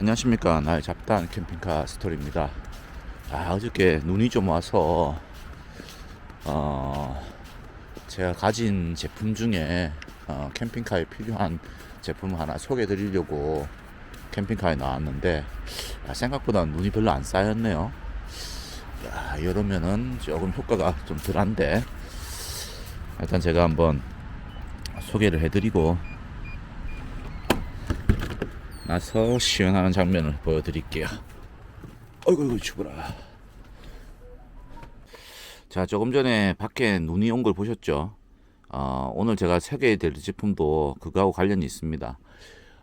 안녕하십니까. 날 잡다한 캠핑카 스토리입니다. 아 어저께 눈이 좀 와서 어 제가 가진 제품 중에 어, 캠핑카에 필요한 제품 하나 소개해 드리려고 캠핑카에 나왔는데 아, 생각보다 눈이 별로 안 쌓였네요. 야 이러면은 조금 효과가 좀 덜한데 일단 제가 한번 소개를 해드리고 나서 시연하는 장면을 보여드릴게요. 어이구, 어이구, 죽어라. 자, 조금 전에 밖에 눈이 온 걸 보셨죠? 어, 오늘 제가 소개해드릴 제품도 그거하고 관련이 있습니다.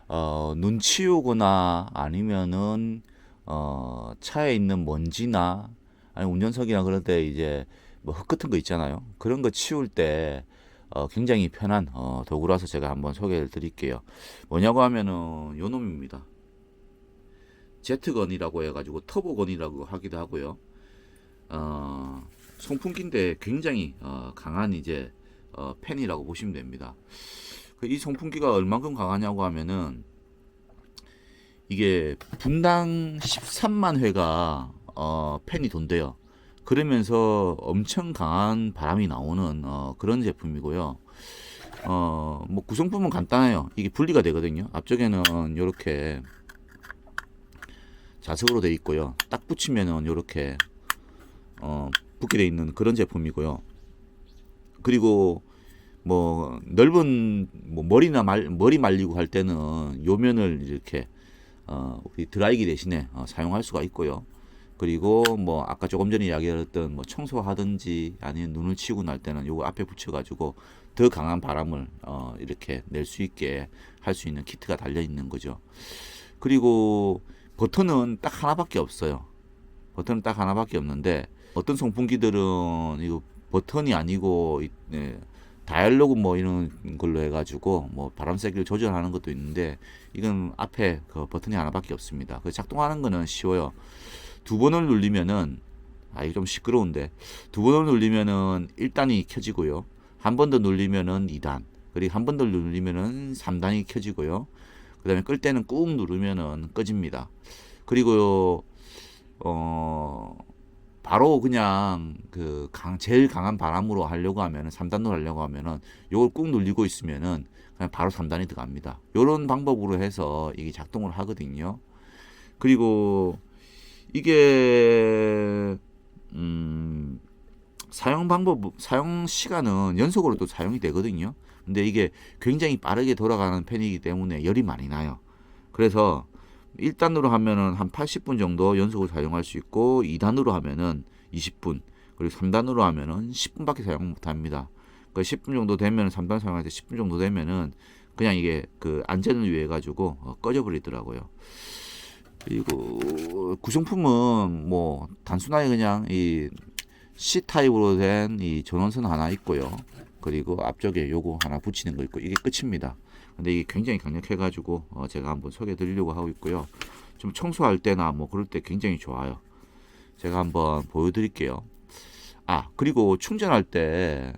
어, 눈 치우거나 아니면은 어, 차에 있는 먼지나 아니 운전석이나 때 이제 뭐 흙 같은 거 있잖아요. 그런 거 치울 때 어, 굉장히 편한 어, 도구라서 제가 한번 소개를 드릴게요. 뭐냐고 하면은 요 놈입니다. 제트건이라고 해가지고 터보건이라고 하기도 하고요. 어, 송풍기인데 굉장히 어, 강한 이제 어, 팬이라고 보시면 됩니다. 그이 송풍기가 얼만큼 강하냐고 하면은 이게 분당 13만 회가 어, 팬이 돈대요. 그러면서 엄청 강한 바람이 나오는 어, 그런 제품이고요. 어, 뭐 구성품은 간단해요. 이게 분리가 되거든요. 앞쪽에는 이렇게 자석으로 돼 있고요. 딱 붙이면은 이렇게 어, 붙게 돼 있는 그런 제품이고요. 그리고 뭐 넓은 뭐 머리나 말, 머리 말리고 할 때는 요면을 이렇게 어, 우리 드라이기 대신에 어, 사용할 수가 있고요. 그리고 뭐 아까 조금 전에 이야기했던 뭐 청소하든지 아니면 눈을 치우고 날 때는 요거 앞에 붙여가지고 더 강한 바람을 어, 이렇게 낼 수 있게 할 수 있는 키트가 달려 있는 거죠. 그리고 버튼은 딱 하나밖에 없어요. 버튼은 딱 하나밖에 없는데 어떤 송풍기들은 이거 버튼이 아니고 이- 네, 다이얼로그 뭐 이런 걸로 해가지고 뭐 바람 세기를 조절하는 것도 있는데 이건 앞에 그 버튼이 하나밖에 없습니다. 그 작동하는 거는 쉬워요. 두 번을 누르면은 아 이거 좀 시끄러운데 두 번을 누르면은 1단이 켜지고요. 한 번 더 누르면은 2단 그리고 한 번 더 누르면은 3단이 켜지고요. 그다음에 끌 때는 꾹 누르면은 꺼집니다. 그리고 어 바로 그냥 그 강, 제일 강한 바람으로 하려고 하면은 3단으로 하려고 하면은 요걸 꾹 눌리고 있으면은 그냥 바로 3단이 들어갑니다. 요런 방법으로 해서 이게 작동을 하거든요. 그리고 이게 음 사용 방법 사용 시간은 연속으로도 사용이 되거든요. 근데 이게 굉장히 빠르게 돌아가는 팬이기 때문에 열이 많이 나요. 그래서 1단으로 하면은 한 80분 정도 연속으로 사용할 수 있고 2단으로 하면은 20분 그리고 3단으로 하면은 10분밖에 사용 못 합니다. 그 10분 정도 되면 3단 사용할 때 10분 정도 되면은 그냥 이게 그 안전을 위해 가지고 어, 꺼져 버리더라고요. 그리고 구성품은 뭐 단순하게 그냥 이 C 타입으로 된 이 전원선 하나 있고요. 그리고 앞쪽에 요거 하나 붙이는 거 있고 이게 끝입니다. 근데 이게 굉장히 강력해가지고 어 제가 한번 소개드리려고 하고 있고요. 좀 청소할 때나 뭐 그럴 때 굉장히 좋아요. 제가 한번 보여드릴게요. 아 그리고 충전할 때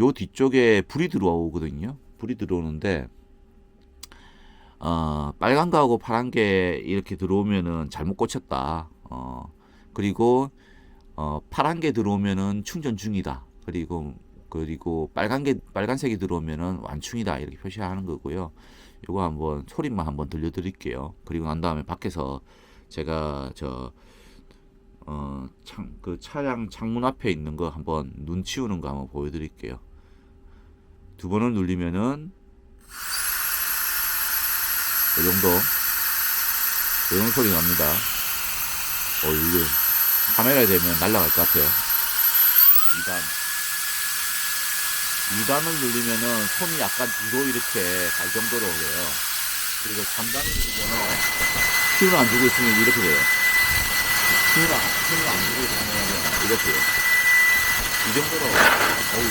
요 뒤쪽에 불이 들어오거든요. 불이 들어오는데 어, 빨간 거하고 파란 게 이렇게 들어오면은 잘못 꽂혔다. 어, 그리고 어, 파란 게 들어오면은 충전 중이다. 그리고 그리고 빨간 게 빨간색이 들어오면은 완충이다. 이렇게 표시하는 거고요. 요거 한번 소리만 한번 들려드릴게요. 그리고 난 다음에 밖에서 제가 저 어, 창, 그 차량 창문 앞에 있는 거 한번 눈 치우는 거 한번 보여드릴게요. 두 번을 누르면은 이 정도 이 정도 소리 납니다. 어 이게 카메라에 대면 날아갈 것 같아요. 2단 2단을 누르면은 손이 약간 뒤로 이렇게 갈 정도로 오고요. 그리고 3단을 누르면은 힘을 안 주고 있으면 이렇게 돼요. 힘을 안, 힘을 안 주고 있으면 이렇게 돼요. 이 정도로 어우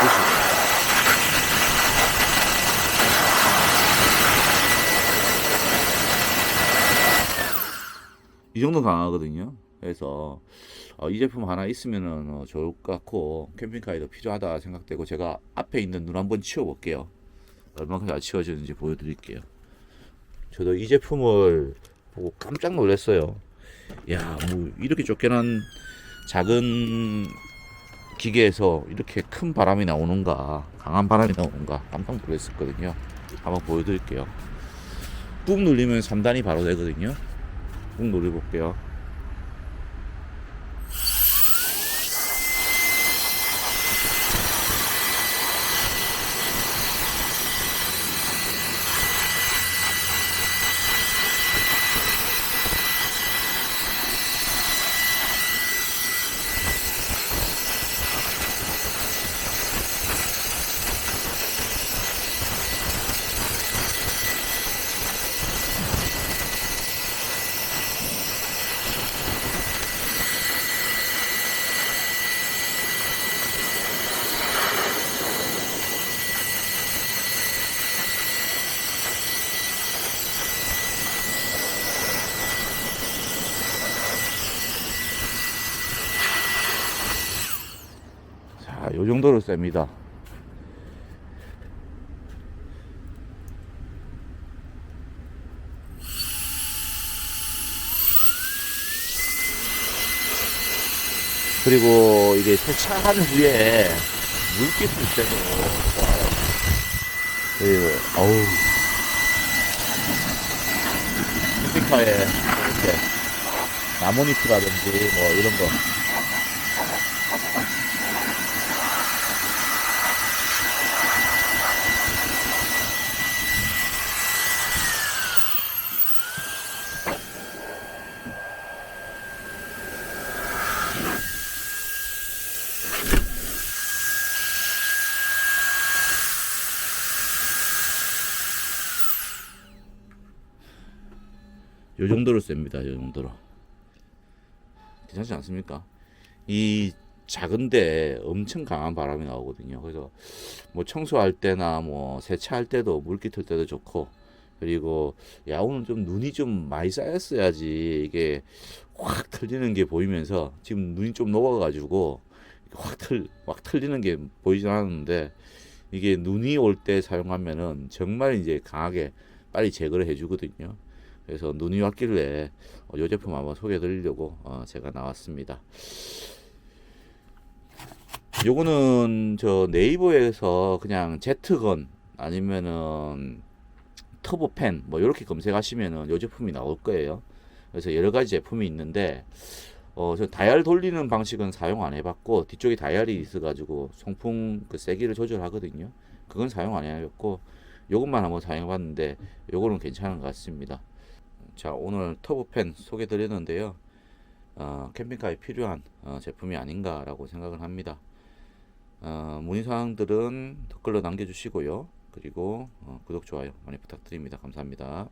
보시죠. 이 정도 강하거든요. 그래서 어, 이 제품 하나 있으면은 어, 좋을 것 같고 캠핑카에도 필요하다 생각되고 제가 앞에 있는 눈 한번 치워 볼게요. 얼마나 잘 치워지는지 보여드릴게요. 저도 이 제품을 보고 깜짝 놀랐어요. 야, 뭐 이렇게 쫓겨난 작은 기계에서 이렇게 큰 바람이 나오는가, 강한 바람이 나오는가 깜짝 놀랐었거든요. 한번 보여드릴게요. 꾹 눌리면 3단이 바로 되거든요. 꾹 눌러볼게요. 자, 요 정도로 셉니다. 그리고 이게 세차한 후에 물기 쓸 때도. 그리고, 어우. 캠핑카에 이렇게 나뭇잎이라든지 뭐 이런 거 요 정도로 셉니다. 요 정도로. 괜찮지 않습니까? 이 작은데 엄청 강한 바람이 나오거든요. 그래서 뭐 청소할 때나 뭐 세차할 때도 물기 틀 때도 좋고 그리고 야 오늘 좀 눈이 좀 많이 쌓였어야지 이게 확 틀리는 게 보이면서 지금 눈이 좀 녹아가지고 확틀확 틀리는 게 보이진 않았는데 이게 눈이 올 때 사용하면은 정말 이제 강하게 빨리 제거를 해주거든요. 그래서 눈이 왔길래 어, 이 제품 한번 소개해 드리려고 어, 제가 나왔습니다. 요거는 저 네이버에서 그냥 제트건 아니면은 터보펜 뭐 이렇게 검색하시면은 요 제품이 나올 거예요. 그래서 여러 가지 제품이 있는데 어, 저 다이얼 돌리는 방식은 사용 안 해봤고 뒤쪽에 다이얼이 있어가지고 송풍 그 세기를 조절하거든요. 그건 사용 안 해봤고 요것만 한번 사용해봤는데 요거는 괜찮은 것 같습니다. 자 오늘 터보펜 소개 드렸는데요. 어, 캠핑카에 필요한 어, 제품이 아닌가 라고 생각을 합니다. 어, 문의사항들은 댓글로 남겨주시고요. 그리고 어, 구독, 좋아요 많이 부탁드립니다. 감사합니다.